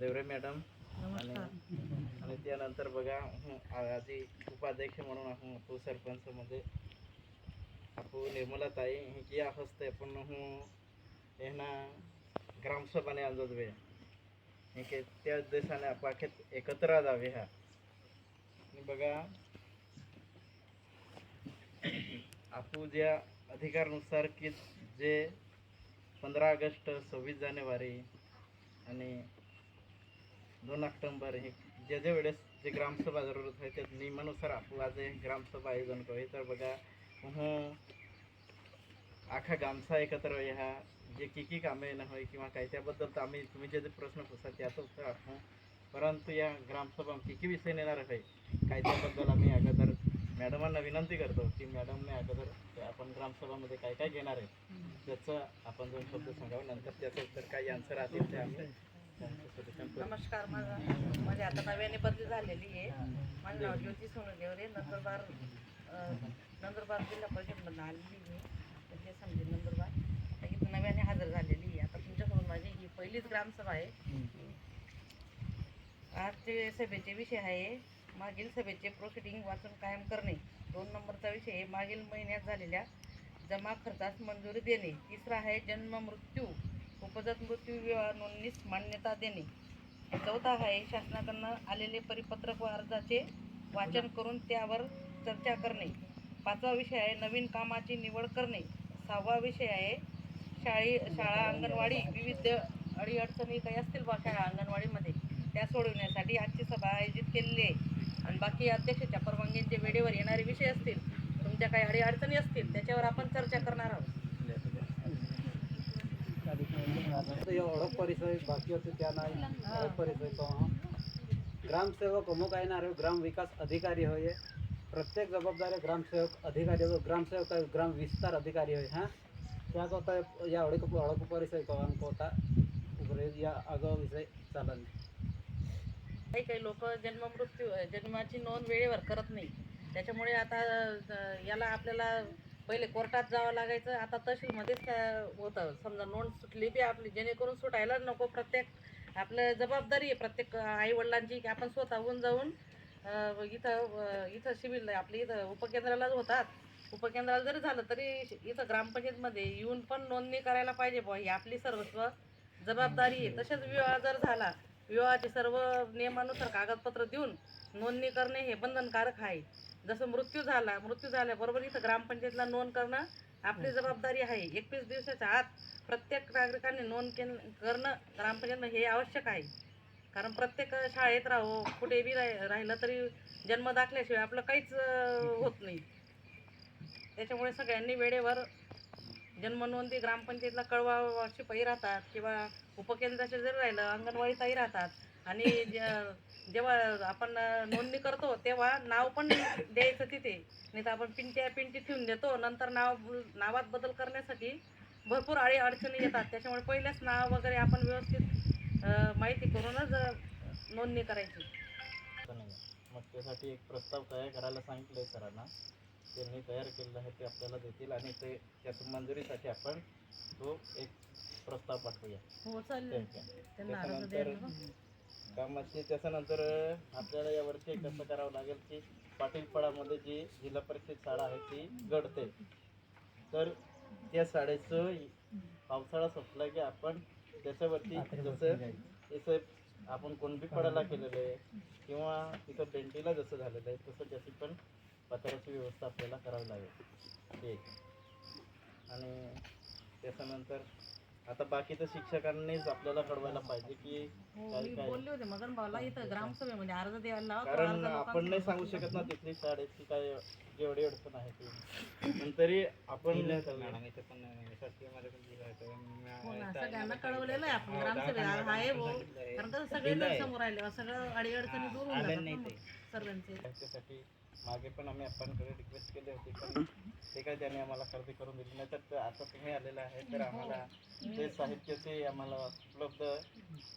Deore madam. आणि आणि त्यानंतर बघा आधी उपाध्यक्ष म्हणून तू सरपंच आपू आपण निर्मलाताई हे किया हस्ते पण हूँ एना ग्रामसभाने आजोजवे हे के त्या उद्देशाने आपाखेत एकत्र जावे हा. बघा आपू ज्या अधिकारनुसार की जे पंधरा ऑगस्ट सव्वीस जानेवारी आणि दोन ऑक्टोबर हे जे जे वेळेस जे ग्रामसभा जरूरत आहे त्या नियमानुसार हे ग्रामसभा आयोजन करू. तर बघा હું आखा गामचा एकत्र ह्या जे की की कामे न होय किंवा काय त्याबद्दल तर आम्ही तुम्ही जे जे प्रश्न पुसतात त्याचं उत्तर आपण परंतु या ग्रामसभा की की विषय नेणार आहे? काय त्याबद्दल आम्ही अगोदर मॅडमांना विनंती करतो की मॅडमने अगोदर आपण ग्रामसभामध्ये काय काय घेणार आहे? त्याचं आपण दोन शब्द सांगावं नंतर त्याचं उत्तर काय आन्सर राहतील ते आम्ही. नमस्कार माझं माझी आता नव्याने बदली झालेली आहे. माझं नाव ज्योती सोनू नंदुरबार नंदुरबार जिल्हा परिषदमधून आलेली आहे ते समजेल नंदुरबार. इथं नव्याने हजर झालेली आहे. आता तुमच्याकडून माझी ही पहिलीच ग्रामसभा आहे. आजचे सभेचे विषय आहे. मागील सभेचे प्रोसिडिंग वाचून कायम करणे. दोन नंबरचा विषय आहे. मागील महिन्यात झालेल्या जमा खर्चास मंजुरी देणे. तिसरा आहे जन्म मृत्यू. उपजत मृत्यू विवाह नोंदणीस मान्यता देणे. चौथा आहे शासनाकडनं आलेले परिपत्रक व अर्जाचे वाचन करून त्यावर चर्चा करणे. पाचवा विषय आहे नवीन कामाची निवड करणे. सहावा विषय आहे शाळे शाळा अंगणवाडी विविध अडीअडचणी काही असतील बा शाळा अंगणवाडीमध्ये त्या सोडवण्यासाठी आजची सभा आयोजित केलेली आहे. आणि बाकी अध्यक्षाच्या परवानगींचे वेळेवर येणारे विषय असतील तुमच्या काही अडीअडचणी असतील त्याच्यावर आपण चर्चा करणार आहोत. ओळख परिचय बाकी होते त्या नाही. परिचय तो ग्रामसेवक अमुक आहे ना ग्राम विकास अधिकारी होय. प्रत्येक जबाबदारी ग्रामसेवक अधिकारी हो ग्रामसेवक ग्राम विस्तार अधिकारी होय हां. त्या कोता या ओळख ओळख परिचय कवान कोता उभरे या आगाव विषय चालन काही काही लोक जन्म मृत्यू जन्माची नोंद वेळेवर करत नाही. त्याच्यामुळे आता याला आपल्याला पहिले कोर्टात जावं लागायचं. आता तहसीलमध्येच काय होतं? समजा नोंद सुटली बी आपली जेणेकरून सुटायला नको प्रत्येक. आपलं जबाबदारी आहे प्रत्येक आईवडिलांची की आपण स्वतःहून जाऊन इथं इथं शिबिर आपली इथं उपकेंद्रालाच होतात. उपकेंद्राला जरी झालं तरी इथं ग्रामपंचायतमध्ये येऊन पण नोंदणी करायला पाहिजे बुवा. ही आपली सर्वस्व जबाबदारी आहे. तसेच विवाह जर झाला विवाहाचे सर्व नियमानुसार कागदपत्र देऊन नोंदणी करणे हे बंधनकारक आहे. जसं मृत्यू झाला मृत्यू झाल्याबरोबर इथं ग्रामपंचायतला नोंद करणं आपली जबाबदारी आहे. एकवीस दिवसाच्या आत प्रत्येक नागरिकांनी नोंद के करणं ग्रामपंचायत हे आवश्यक आहे. कारण प्रत्येक शाळेत राहो कुठे बी राह राहिलं तरी जन्म दाखल्याशिवाय आपलं काहीच होत नाही. त्याच्यामुळे सगळ्यांनी वेळेवर जन्मनोंदी ग्रामपंचायतला कळवा शिपाई राहतात किंवा उपकेंद्राचे जरी राहिलं अंगणवाडीताही राहतात. आणि जेव्हा आपण नोंदणी करतो तेव्हा नाव पण द्यायचं तिथे. नाही तर आपण पिंट्या पिंटी ठेवून देतो. नंतर नाव नावात बदल करण्यासाठी भरपूर आळी अडचणी येतात. त्याच्यामुळे पहिलेच नाव वगैरे आपण व्यवस्थित माहिती करूनच नोंदणी करायची. मग त्यासाठी एक प्रस्ताव तयार करायला सांगितलं आहे सरांना. त्यांनी तयार केलेलं आहे ते आपल्याला देतील आणि ते त्याच्या मंजुरीसाठी आपण तो एक प्रस्ताव पाठवूया हो चालेल. त्यांना अर्ज त्याच्यानंतर. कामाची त्याच्यानंतर आपल्याला यावरती कसं करावं लागेल की पाटीलपाडामध्ये जी जिल्हा परिषद शाळा आहे ती घडते तर त्या शाळेचं पावसाळा संपला की आपण त्याच्यावरती जसं जसं आपण कोणबीपाड्याला केलेलं आहे किंवा तिथं बेंटीला जसं झालेलं आहे तसं त्याची पण पत्राची व्यवस्था आपल्याला करावी लागेल. एक आणि त्याच्यानंतर आता बाकीचं शिक्षकांनीच आपल्याला कळवायला पाहिजे की हो काय मी काय. बोलले होते मगन भाऊला इथं ग्रामसभेमध्ये अर्ज द्यायला लावा तो कारण अर्ज आपण नाही सांगू शकत ना तिथली शाळेची काय जेवढी अडचण आहे ती. पण तरी आपण हो ना, सगळ्यांना कळवलेलं आहे आपण ग्रामसभेत आहे हो. कारण सगळे समोर आले सगळं अडीअडचणी दूर होऊन जातात ना मग सर्वांचे. त्याच्यासाठी मागे पण आम्ही आपणकडे रिक्वेस्ट केली होती पण ते काय त्याने आम्हाला खरेदी करून दिली. नाही तर ते आता तुम्ही आलेला आहे तर आम्हाला ते साहित्याचे आम्हाला उपलब्ध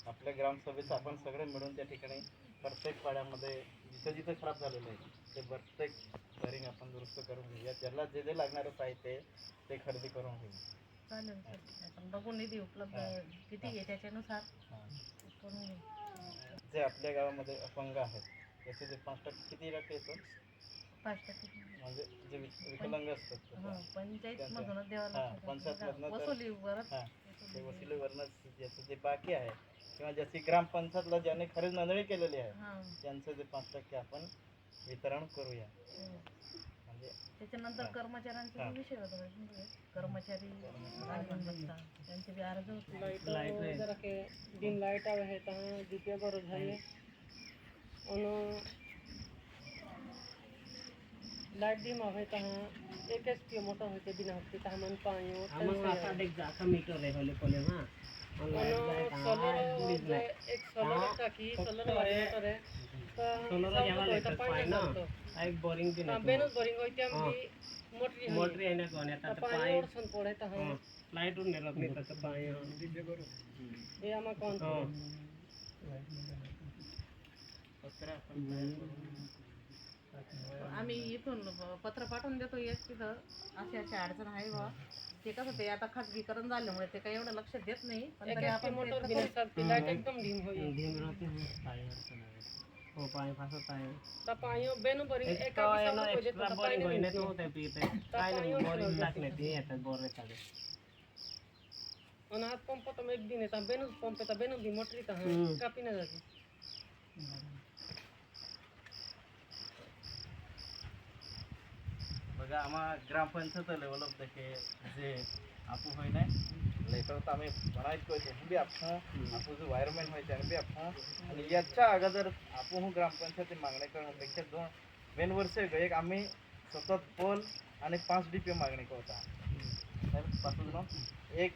आपल्या ग्रामसभेचं आपण सगळे मिळून त्या ठिकाणी प्रत्येक पाड्यामध्ये जिथं जिथं खराब झालेलं आहे ते प्रत्येक घरी आपण दुरुस्त करून घेऊया. त्याला जे जे लागणारं साहित्य आहे ते खरेदी करून घेऊ. चालेल आपण बघू निधी उपलब्ध किती आहे त्याच्यानुसार? करून घेऊ. जे आपल्या गावामध्ये अपंग आहेत त्याचे जे पाच टक्के किती टक्के येतो? म्हणजे जे विकलांग असतात हो हा, हां वकिलीवरनंच ज्याचं जे बाकी आहे किंवा ज्याची ग्रामपंचायतला ज्याने खरेच नोंदणी केलेली आहे हां. त्यांचं जे पाच टक्के आपण वितरण करूया. हो. म्हणजे त्याच्यानंतर हा. कर्मचाऱ्यांचे विषय होता म्हणजे कर्मचारी त्यांचे बी अर्ज होते. लाइट जरा के दिन लाइट आवे है तहाँ द्वितीय बरस है ये ओनो लाइट दिम आवे तहाँ एक एच पी मोटर होते बिना होते तहाँ मन पायो ओनो सोलर जे आम्ही इथून पत्र पाठवून देतो एक तिथं. अशी अशी अडचण आहे बा ते कसं ते आता खाजगीकरण झाल्यामुळे ते काही एवढं लक्ष देत नाही. पण तरी आपण हो पाणी फासत आहे. एक तर काय नाही ते येतात पंप एक दिन येतात बेनच पंप येतात बेनो बी मोटरी तर हम्म. कापी नाही जाते. बघा आम्हा ग्रामपंचायत लेवल ऑफ দেখে যে আপু হয় নাই लेटर तर आम्ही म्हणायच कळते बी आपण आपू जो वायरमॅन होय त्याने बी आपण आणि याच्या अगोदर आपण ग्रामपंचायती मागणी करण्यापेक्षा दोन दोन वर्ष एक आम्ही सतत पोल आणि पाच डी पी मागणी करता. तर पासून एक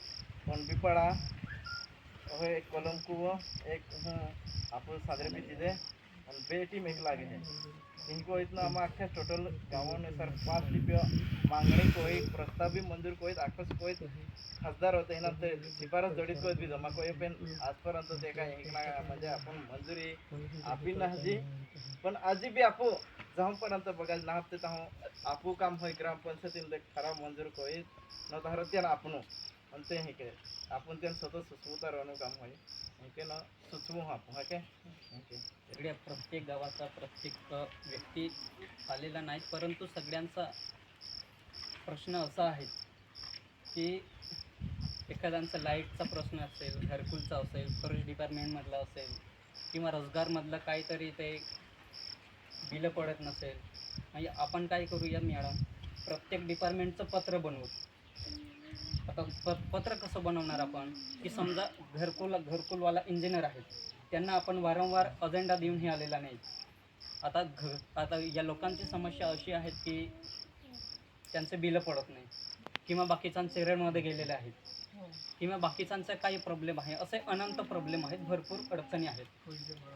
कोणबीपाडा होय एक कोलमकुव एक हं, आपण साजरे बी तिथे आणि बे टीम एक लागेल इनको इतना हम आख्या टोटल गाँवों ने सर पाच लिपियों मांगणी कोई प्रस्ताव भी मंजूर कोई आकस कोई खासदार होते ना ते शिफारस जडीत कोई भी जमा कोई पण आजपर्यंत ते काय एक ना म्हणजे आपण मंजुरी आपी नाही पण आजी बी आपू जाऊनपर्यंत बघा ना ते ताहू आपू काम होय ग्रामपंचायतीन खराब मंजूर कोई न तर त्यानं आपण आणि ते हे के आपण त्यांना स्वतः सुचवता राहणं काम होईल हे ना सुचवू आपण ओके ओके. सगळ्या प्रत्येक गावाचा प्रत्येक व्यक्ती आलेला नाही परंतु सगळ्यांचा प्रश्न असा आहे की एखाद्यांचा लाईटचा प्रश्न असेल घरकुलचा असेल फॉरेस्ट डिपार्टमेंटमधला असेल किंवा रोजगारमधलं काहीतरी ते बिलं पडत नसेल म्हणजे आपण काय करूया मॅडम? प्रत्येक डिपार्टमेंटचं पत्र बनवू. आता प पत्र कसं बनवणार आपण? की समजा घरकुल घरकुलवाला इंजिनियर आहेत. त्यांना आपण वारंवार अजेंडा देऊनही आलेला नाही. आता घ आता या लोकांची समस्या अशी आहेत की त्यांचे बिलं पडत नाही. किंवा बाकीच्यांचे रेडमध्ये गेलेले आहेत. किंवा बाकीच्यांचा काही प्रॉब्लेम आहे. असे अनंत प्रॉब्लेम आहेत. भरपूर अडचणी आहेत.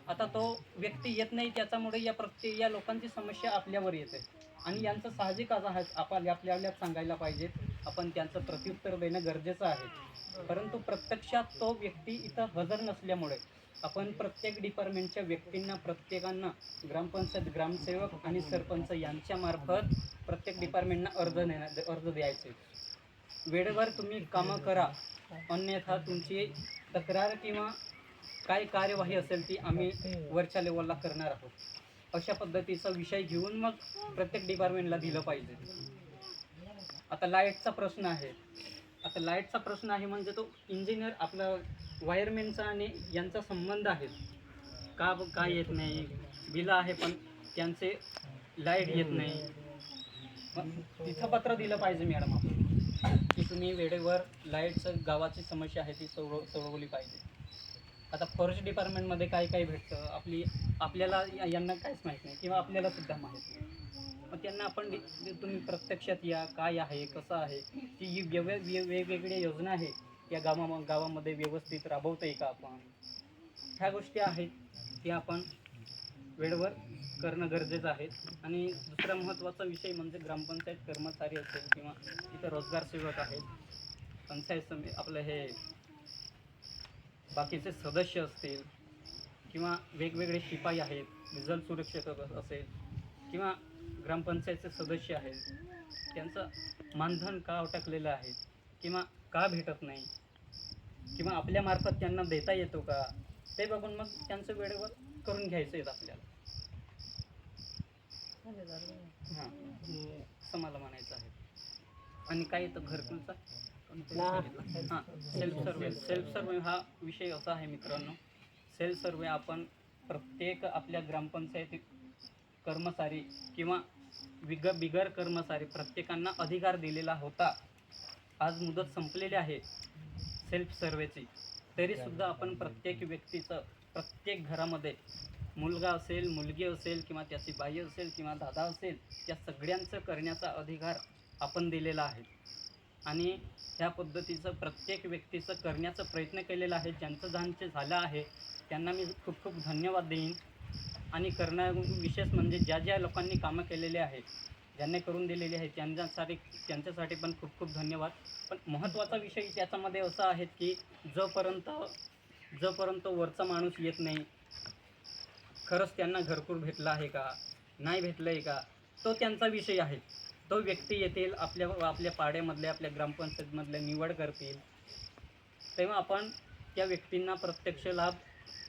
आता तो व्यक्ती येत नाही त्याच्यामुळे या प्रत्येक या लोकांची समस्या आपल्यावर येते. आणि यांचं साहजिक असं आहे आपल्या आपल्याला सांगायला पाहिजेत आपण त्यांचं प्रत्युत्तर देणं गरजेचं आहे. परंतु प्रत्यक्षात तो व्यक्ती इथं हजर नसल्यामुळे आपण प्रत्येक डिपार्टमेंटच्या व्यक्तींना प्रत्येकांना ग्रामपंचायत ग्रामसेवक आणि सरपंच यांच्यामार्फत प्रत्येक डिपार्टमेंटना अर्ज नेण्या अर्ज द्यायचे. वेळेवर तुम्ही कामं करा. अन्यथा तुमची तक्रार किंवा काय कार्यवाही असेल ती आम्ही वरच्या लेवलला करणार आहोत. अशा पद्धतीचा विषय घेऊन मग प्रत्येक डिपार्टमेंटला दिलं पाहिजे. आता लाईटचा प्रश्न आहे. आता लाईटचा प्रश्न आहे म्हणजे तो इंजिनियर आपला वायरमॅनचा आणि यांचा संबंध आहे. का का येत नाही? बिलं आहे पण त्यांचे लाइट येत नाही. तिथं पत्र दिलं पाहिजे मॅडम आपण की तुम्ही वेळेवर लाईटचं गावाची समस्या आहे ती सोडव सोडवली पाहिजे. आता फॉरेस्ट डिपार्टमेंटमध्ये काय काय भेटतं? आपली आपल्याला यांना काहीच माहीत नाही किंवा आपल्याला सुद्धा माहीत नाही. मग त्यांना आपण तुम्ही प्रत्यक्षात या काय आहे कसं आहे ती जी व्यव वेगवेगळ्या योजना आहे या गावा गावामध्ये व्यवस्थित राबवता आहे का आपण? ह्या गोष्टी आहेत त्या आपण वेळेवर करणं गरजेचं आहे. आणि दुसरा महत्त्वाचा विषय म्हणजे ग्रामपंचायत कर्मचारी असेल किंवा इथं रोजगार सेवक आहेत पंचायत समिती आपलं हे बाकीचे सदस्य असतील किंवा वेगवेगळे शिपाई आहेत जल सुरक्षक असेल किंवा ग्रामपंचायतचे सदस्य आहेत. त्यांचं मानधन का अटकलेलं आहे? किंवा का भेटत नाही? किंवा आपल्या मार्फत त्यांना देता येतो का? ते बघून मग त्यांचं वेळेवर करून घ्यायचं आहेत आपल्याला. हां. असं मला म्हणायचं आहे. आणि काय येतं घरकुलचा हां. सेल्फ सर्वे. सेल्फ सर्वे हा विषय असा आहे मित्रांनो. सेल्फ सर्वे आपण प्रत्येक आपल्या ग्रामपंचायतीत कर्मचारी किंवा विग बिगर कर्मचारी प्रत्येकांना अधिकार दिलेला होता. आज मुदत संपलेली आहे. सेल्फ सर्वेची. तरीसुद्धा आपण प्रत्येक व्यक्तीचं प्रत्येक घरामध्ये मुलगा असेल मुलगी असेल किंवा त्याची बाई असेल किंवा दादा असेल त्या सगळ्यांचं करण्याचा अधिकार आपण दिलेला आहे. आणि ह्या पद्धतीचं प्रत्येक व्यक्तीचं करण्याचा प्रयत्न केलेला आहे. ज्यांचं ज्यांचे झालं आहे त्यांना मी खूप खूप धन्यवाद देईन. आणि करणार विशेष म्हणजे ज्या ज्या लोकांनी कामं केलेले आहेत ज्यांनी करून दिलेली आहे त्यांच्यासाठी त्यांच्यासाठी पण खूप खूप धन्यवाद. पण महत्त्वाचा विषय त्याच्यामध्ये असा आहे की जोपर्यंत जोपर्यंत वरचा माणूस येत नाही खरंच त्यांना घरकूर भेटला आहे का नाही भेटलं आहे का तो त्यांचा विषय आहे. तो व्यक्ती येतील आपल्या आपल्या पाड्यामधल्या आपल्या ग्रामपंचायतमधल्या निवड करतील. तेव्हा आपण त्या व्यक्तींना प्रत्यक्ष लाभ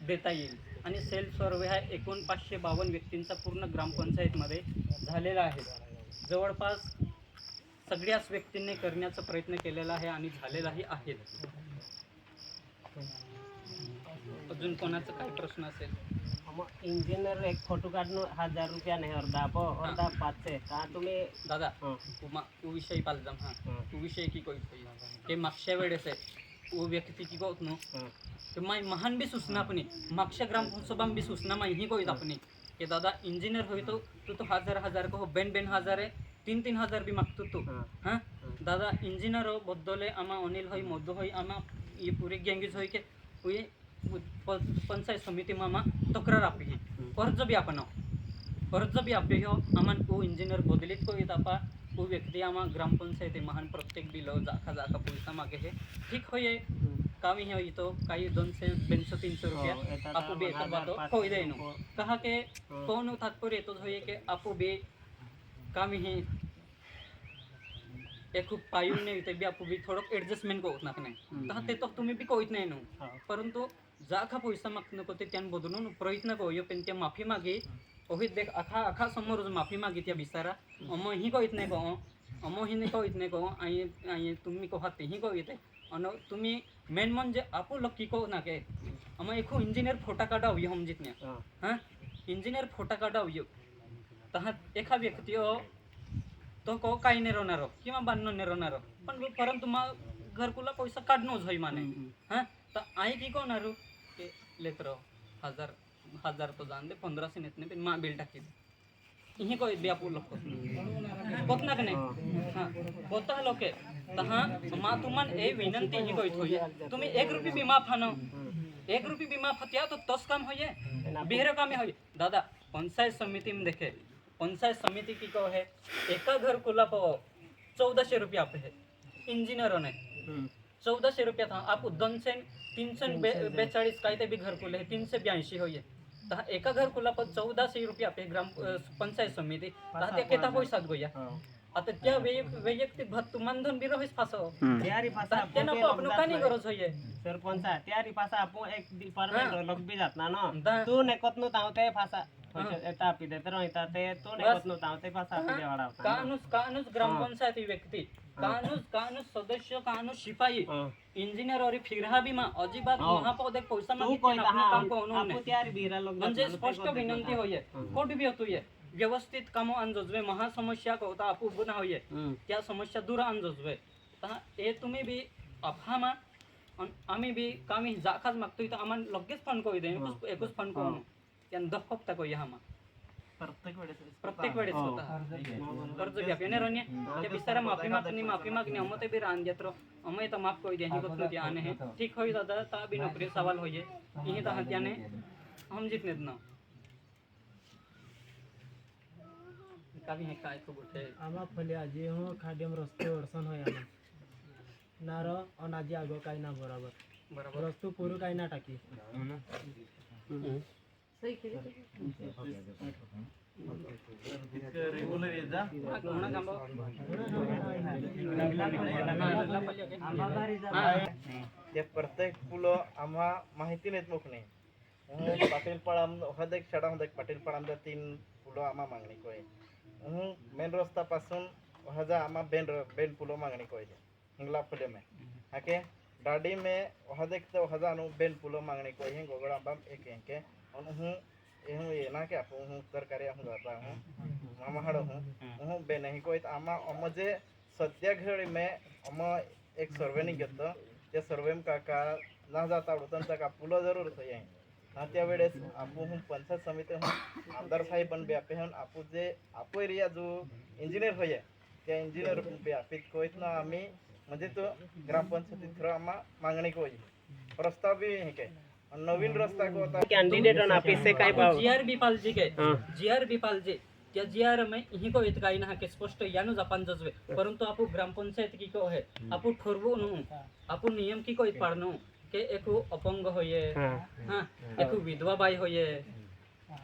देता येईल. आणि सेल्फ सर्वे हा एकूण पाचशे बावन्न व्यक्तींचा पूर्ण ग्रामपंचायतमध्ये झालेला आहे. जवळपास सगळ्याच व्यक्तींनी करण्याचा प्रयत्न केलेला आहे आणि झालेलाही आहे. अजून कोणाचा काय प्रश्न असेल? इंजिनियर एक फोटो काढणं हजार रुपया नाही अर्धा. प अर्धा पाचशे का तुम्ही? दादा हं. तू मा तू विषयी पालजाम हा. हं. तू विषय की कोई? ते मागच्या वेळेस आहे. व्यक्ती की गावत न्हू तर माय महान बी सूचना पण मागच्या ग्रामसभाम बी सूचना माय ही कोई आपण की दादा इंजीनियर हो तो तू तो हजार हजार को हो, बेन बेन हजार है तीन तीन हजार भी मागतो तू। हाँ। दादा इंजीनियर हो बदले आम्हा अनिल हो मधु हो आम्हा ये पूरे गैंगज हो के ये पंचायत समिती मामा तक्रार आपली अर्ज बी आपण अर्ज बी आपली हो इंजीनियर बदलित बदलीत कोई दापा को व्यक्ति आम ग्राम पंचायत महान प्रत्येक बिल जाखा जाखा पैसा मागे है ठीक हो ये काम ही हुई तो कई दोन से बेन सौ तीन सौ रुपया आपको बे कर बात हो दे नो कहा के कौन हो तात्पर्य तो हो के आपको बे काम ही एक खूब पायु नाही ते बी आपू बी थोडं एडजस्टमेंट को उतना करने कहा ते तो तुम्हें भी कोई इतना ही. नो परंतु जाखा पैसा माग नको ते त्यान बदलून प्रयत्न को यो ते माफी मागे ओहित देख आखा आखा समोर माफी मागे त्या बिसारा। अम ही कोईत नाही कहो अम ही नाही कोईत नाही कहो आणि तुम्ही कहा तेही कोईत आणि तुम्ही मेन म्हणजे आपू लक्की कहो ना के अम एखो इंजिनियर फोटा काढावयो हम जितने। हं. हां? इंजिनियर फोटा काढावयो तहा एका व्यक्ती हो तो को काही नाही राहणार किंवा बांधणं नाही राहणार पण परंतु मग घरकुला पैसा काढणंच होई माने। हां? तर आई की कोण आरो के लेकर हजार। हजार तो जान दे पंधराशे नेत नाही पण मा बिल टाकी दे। ही कोई बी आपू लोक कोत ना नाही? हां कोत लोक तहा मा तुमन ए विनंती ही कोई होई तुम्ही एक रुपये बी माफ हानो। एक रुपये बी माफ हत्या तो तस काम होई बिहर काम होई। दादा पंचायत समिती में देखे। पंचायत समिती की कहो है एका घर कुला पाओ चौदाशे रुपये आप है। इंजिनियर ने। हं. चौदाशे रुपया था। आप दोनशे तीनशे बे बेचाळीस काय ते बी घरकुल आहे तीनशे ब्याऐंशी होय तर एका घरकुला पण चौदाशे रुपया पे ग्राम अ, पंचायत समिती तर ते केता पैसात गोया हो. आता त्या वैय- वैयक्तिक भत मानधन बी रहोस फासो त्यारी पासा तर त्यानं आपू आपण का नाही गरज होय सरपंच त्यारी पासा आपू एक डिपार्टमेंट हां. लोक बी जात ना नो दा- तू नेकत नो ताव ते फासा हां. येता आपी देते रोहिता ते तू बस. नेकत नो ताव ते फासा आपी हां. देवाडा होता कानूस कानूस ग्रामपंचायत व्यक्ती कानूस कानूस सदस्य कानूस शिपाई इंजिनियर और फिरहा बी मा अजिबात हो. महापौर पैसा तू मागितले कोई ना आपलं काम कोण आपू नाही. त्यारी बिरा लोक म्हणजे स्पष्ट विनंती होय. कोट बी होतोय. व्यवस्थित कामो अंजोजवे. महासमस्या होता आपू गुन्हा होय. त्या समस्या दूर अंजोजवे. तर हे तुम्ही बी अफामा आम्ही बी कामी जाखाच मागतोय तर आम्हाला लगेच फंड करू दे. एकूच फंड करू त्यान दखपता करू हामा प्रत्येक वेळेस कर्ज घ्या. येणार आणि त्या बिस्तारा माफी मागणी माफी मागणी अमत बी रान घेत अमय तो माफ कोई द्या कुछ नहीं आने हैं ठीक हो दादा ता भी नौकरी सवाल हो जाए यही तो हत्या ने हम जितने ना. कभी है काय को बोलते आमा फले आजे हो खाडम रस्ते अडचण होय आमा नार अनाजी आगो काय ना बरोबर. बरोबर. रस्तो पुरू काय ना टाकी. रेग्युलर ते प्रत्येक फुलं आम्हा माहिती नाहीत लोकने पाटील पळाम हदक शाळा हदक पाटील पळामदा तीन फुलं आम्हा मागणी कोय. मेन रस्ता पासून हजा आम्हा बेन बेन फुलो मागणी कोय. हिंगला फुले में. हाके? डाडी में हदक तो हजानु बेन फुलो मागणी कोय. हे गोगड़ा बाम एक एक. और હું એ હું એના કે આપું હું સરકારી હું ગાતા હું મામા હાડો હું હું બે નહીં કોઈ આમાં અમ જે सध्या घडी में अम एक सर्वे निघतो त्या सर्वे काका ना जाता आवडतं त्यांचा का पुलं जरूर थंय आहे हा त्या वेळेस आपण हूं पंचायत समिती हूं आमदार साहेब पण बेपे हून आपण जे आपो एरिया जो इंजिनियर होय त्या इंजिनियर बेपीत कोयत ना आम्ही म्हणजे तो ग्रामपंचायतीत थ्रू आम्हा मागणी कोय प्रस्ताव बी हे काय आणि नवीन रस्ता को कैंडिडेट और ऑफिस से काय आपण जी आर बी पालजी काय जी आर बी पालजे त्या जी आर में ही को येत काही ना के स्पष्ट यानुच आपण जजवे. परंतु आपण ग्रामपंचायत की को है? आपण ठरवू नु. आपण नियम की को पाडनु के एकू अपंग होये हाँ. एकू विधवा बाई होये.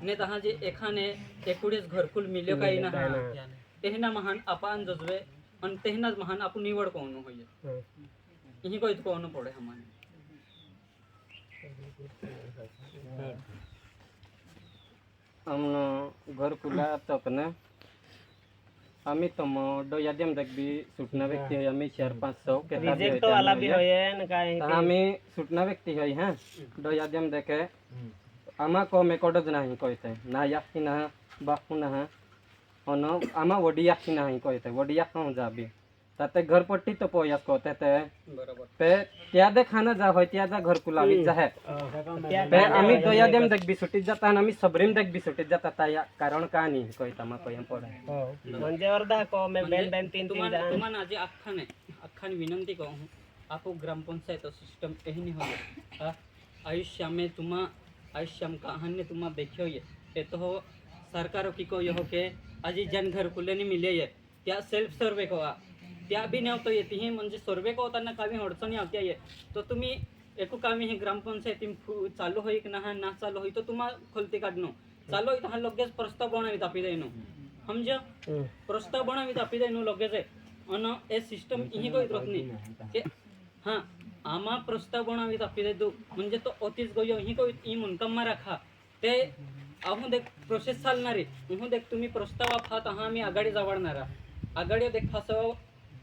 ने तहा जे एखाने एकुडेच घरकुल मिल्यो काही ना तेहना महान आपण जजवे आणि तेहनाच महान आपण निवड कोण होये? ही. को येत कोण पडे हमाने આમનો ઘર ખુલ્લા તકને आम्ही तम डोयाद्यम देख बी सुटना व्यक्ती होय आम्ही चार पाच सौ रिजेक्ट वाला भी होय न काय आम्ही सुटना व्यक्ती होय हा डोयाद्यम देखे आम्हा को मेकोडच नाही कोयते ना याकी ना बापू ना अन आम्हा वडी याकी नाही कोयते वडी याक जा तर ते घरपट्टी तो पोयास कोते ते पे त्यादे खाना जा होय त्यादा घरकुला आम्ही जाहे पे आम्ही दोया देम देख बिसुटीत जाता आणि आम्ही सबरीम देख बिसुटीत जाता ताया कारण का नाही कोयता मा कोयम पडा म्हणजे अर्धा को मे बेल बेन तीन तीन जान. तुम्हाला आज अख्खन अख्खन विनंती करू आपो ग्राम पंचायत सिस्टम एही नहीं हो? आयुष्या में तुम्हा आयुष्या में कहानी तुम्हा देखियो ये ये तो हो सरकारों की को यो हो के आज जन घर कुले नहीं मिले ये। क्या सेल्फ सर्वे को आ त्या बी नेवतो येते. ही म्हणजे सर्वे होताना काही अडचणी आवत्या येत तर तुम्ही एकू कामी हे ग्रामपंचायती फू चालू होई की नाही ना चालू होई तर तुम्हा खोलते काढणं. चालू होई हा लगेच प्रस्ताव बनावीत आपी जाईन. समज प्रस्ताव बनावीत आपी जाईन लगेच अन ए सिस्टम इही कोई रत नाही. हां आम्हा प्रस्ताव बनावीत आपी जाई दो म्हणजे तो अतिच गय ही कोई ही मुनकम्मा राखा ते अहून देख प्रोसेस चालणार आहे. देख तुम्ही प्रस्ताव आहात हा आम्ही आघाडी जावडणारा. आघाडी देख फासव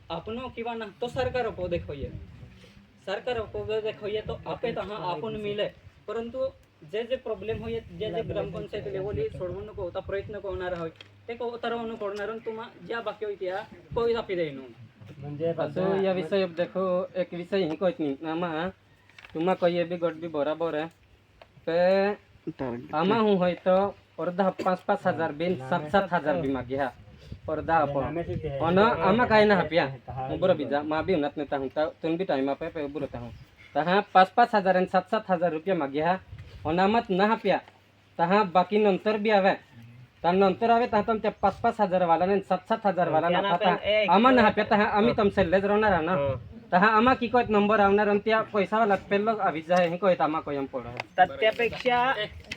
आपण किंवा ना तो सरकार अपो देखोये सरकार अपो देखोये तो आपे तर हा आपण मिले। परंतु जे जे प्रॉब्लेम होय जे जे ग्रामपंचायत लेवली सोडवणूक होता प्रयत्न होणार होय ते तरवणूक होणार तुम्हा ज्या बाकी होई त्या कोई दापी देईन असं या विषय देखो एक विषय ही कोच नहीं आमा तुम्हा कहिए भी गट भी बराबर है। पे आमा हूँ होय तो अर्धा पाच पाच हज़ार बिन सात सात हज़ार बी मागे हा। अर्धा आपण अन आमा काय ना हापिया बरं बिजा मा बी उन्हात नेता हूँ तुम भी टाइम आपे पे बुरता हूँ तहा पाच पाच हजार आणि सात सात हजार रुपया मागे हा अनामत ना हापिया तहा बाकी नंतर बी आवे त्या नंतर आवे तहा तुमच्या पाच पाच हजार वाला आणि सात सात हजार वाला ना खाता आम्हा ना हाप्या तहा आम्ही तमसेल्लेच राहणार ना तहा आम्हा की कोयत नंबर आवणार आणि त्या पैसा वाला पेल्लो आवीज जाय हे कोयत आम्हा कोयम पड त्यापेक्षा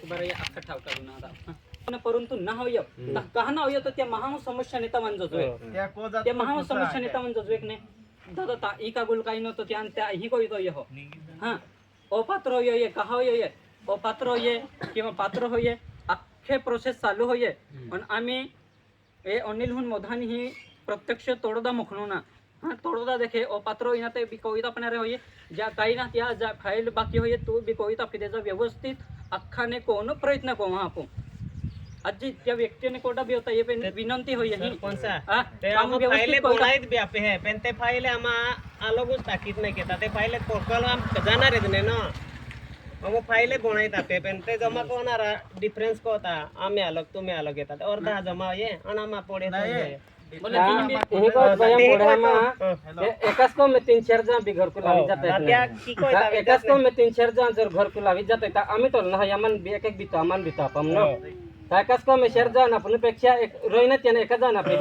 बरं या अख्खा ठाव काढून आता पण परंतु ना होय कहा ना होय तर त्या महा समस्या नेता को जात त्या महा समस्या नेता मानजोय एक नाही. दादा ता ई कागुल काही नव्हतं त्या आणि त्या ही कोई तो हो हा. अपात्र होय कहा होय अपात्र होय किंवा पात्र होय अख्खे प्रोसेस चालू होय पण आम्ही ए अनिल हुन मोधानी ही प्रत्यक्ष तोडदा मुखणू ना. हा तोडदा देखे अपात्र होईना ते बी कविता पणारे होय ज्या काही ना त्या ज्या फाईल बाकी होय तो बी कविता फिदेचा व्यवस्थित अख्खाने कोण प्रयत्न को हा आपण आजी त्या व्यक्तीने कोटा बी होता ये पण विनंती होय ही कोणसा हा, ते बोलायत बी आपे हे पण ते ताकीद नाही ते आम जाणार आहेत नाही ना। बोणायत आपे पण ते जमा कोणार डिफरन्स को होता आम्ही अलग तुम्ही अलग अर्धा जमा ये। आणि आम्हा पोडे हे एकाच को में तीन चार जण बी घर को लावी जाते त्या की एकाच को में तीन चार जण जर घर को लावी जाते तर आम्ही तो ना यामन एक एक बितो आमान बितो आपण न। एकाच को में चार जण आपण पेक्षा एक रोईना त्याने एका जण आपली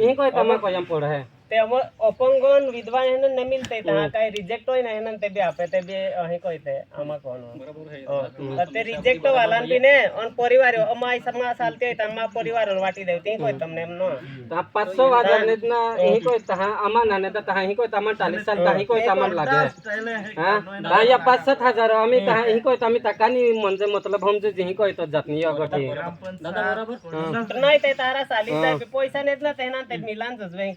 ही कोय तमा कोयम पड है ते अपंगन विधवा हे रिजेक्ट होय ना ते आपे ते अही आमा ते रिजेक्ट ने अन परिवार समा ता मा परिवार वाटी देव तमने ता 500 हज़ार ने ना ता आमा ना ने ता ता ही 40 साल ता ही लागे हाँ या हज़ार ता ही ता कानी मतलब हम जे तो दादा ते तारा साली पैसा नेत ना तेना ते मिलान जसवे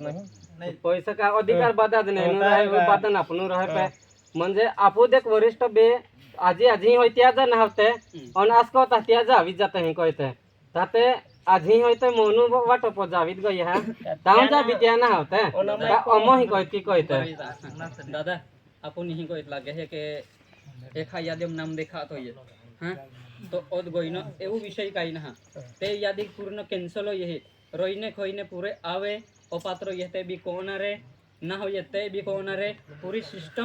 नाही. पैसे का अधिकार बदाच म्हणजे आपू देख वरिष्ठ बे आजी आजी होय त्या जा आणि आज आजको त्या जावीत जाते हे कहते ताते आजी होय ते मोनू वाटप जावीत गई हा ताऊ जा बित्या हो ना होते अमो ही कहती कहते दादा आपण ही कहत लागे हे के देखा यादम नाम देखा तो ये हा? तो ओद गोईन एउ विषय काही ना ते यादी पूर्ण कॅन्सल होय हे. रहीने खोईने पुरे आवे अपात्र येते बी कोणारे आहे ना हो येते बी कोणारे आहे पुरी सिस्टम